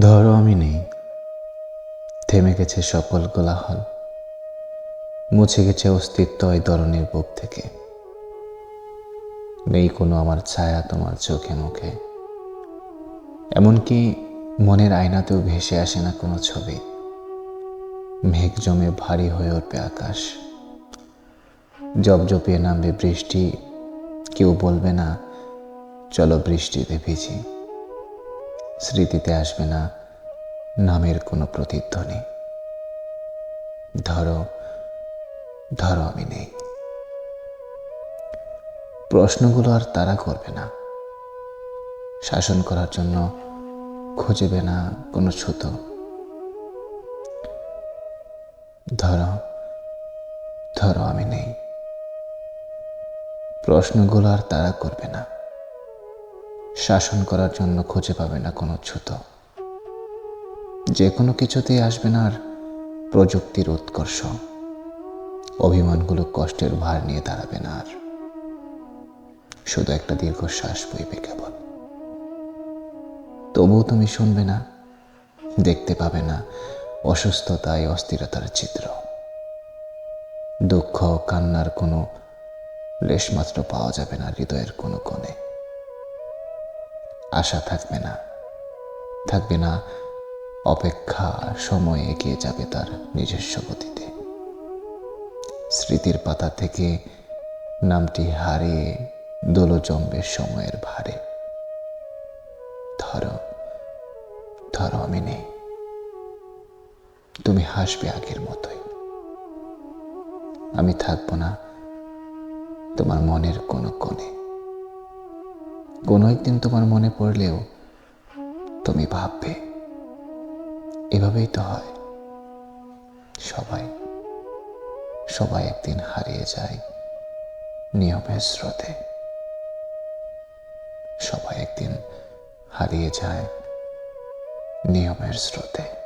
ধরো আমি নেই। থেমে গেছে সকল কোলাহল মুছে গেছে অস্তিত্ব এই ধরনের বুক থেকে। নেই কোনো আমার ছায়া তোমার চোখে মুখে। এমনকি মনের আয়নাতেও ভেসে আসে না কোনো ছবি। মেঘ জমে ভারী হয়ে উঠবে আকাশ। জপজপিয়ে নামবে বৃষ্টি। কেউ বলবে না, চলো বৃষ্টিতে ভিজি। স্মৃতিতে আসবে না নামের কোনো প্রতিধ্বনি। ধরো ধরো আমি নেই। প্রশ্নগুলো আর তারা করবে না। শাসন করার জন্য খুঁজবে না কোনো ছুতো। ধরো ধরো আমি নেই। প্রশ্নগুলো আর তারা করবে না। শাসন করার জন্য খুঁজে পাবে না কোনো ছুতো। যে কোনো কিছুতেই আসবে না আর প্রযুক্তির উৎকর্ষ। অভিমানগুলো কষ্টের ভার নিয়ে দাঁড়াবে না আর। শুধু একটা দীর্ঘশ্বাস বইবে কেবল। তবুও তুমি শুনবে না, দেখতে পাবে না অসুস্থতায় অস্থিরতার চিত্র দুঃখ, কান্নার কোনো লেশমাত্র পাওয়া যাবে না হৃদয়ের কোনো কোণে। আশা থাকবে না। থাকবে না, অপেক্ষা সময় এগিয়ে যাবে তার নিজস্ব গতিতে। স্মৃতির পাতা থেকে নামটি হারিয়ে দোলো জমবে সময়ের ভারে। ধরো ধরো আমি নেই। তুমি হাসবে আগের মতোই। আমি থাকব না তোমার মনের কোনো কোণে। কোনো একদিন তোমার মনে পড়লেও তুমি ভাববে, এভাবেই তো হয়। সবাই সবাই একদিন হারিয়ে যায় নিয়মের স্রোতে। সবাই একদিন হারিয়ে যায় নিয়মের স্রোতে।